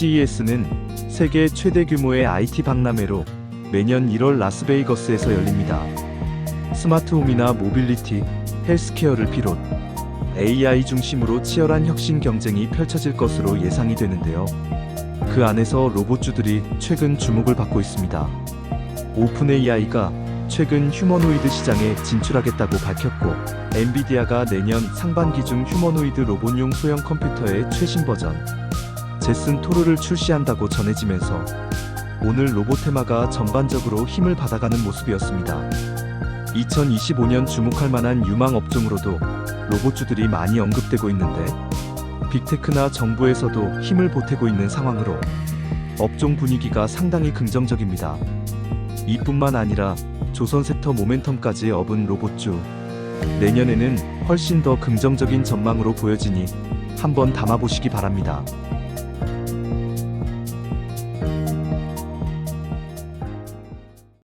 CES는 세계 최대 규모의 IT 박람회로 매년 1월 라스베이거스에서 열립니다. 스마트홈이나 모빌리티, 헬스케어를 비롯 AI 중심으로 치열한 혁신 경쟁이 펼쳐질 것으로 예상이 되는데요. 그 안에서 로봇주들이 최근 주목을 받고 있습니다. 오픈 AI가 최근 휴머노이드 시장에 진출하겠다고 밝혔고, 엔비디아가 내년 상반기 중 휴머노이드 로봇용 소형 컴퓨터의 최신 버전, 제슨 토르를 출시한다고 전해지면서 오늘 로봇 테마가 전반적으로 힘을 받아가는 모습이었습니다. 2025년 주목할 만한 유망 업종으로도 로봇주들이 많이 언급되고 있는데 빅테크나 정부에서도 힘을 보태고 있는 상황으로 업종 분위기가 상당히 긍정적입니다. 이뿐만 아니라 조선 섹터 모멘텀까지 업은 로봇주 내년에는 훨씬 더 긍정적인 전망으로 보여지니 한번 담아보시기 바랍니다.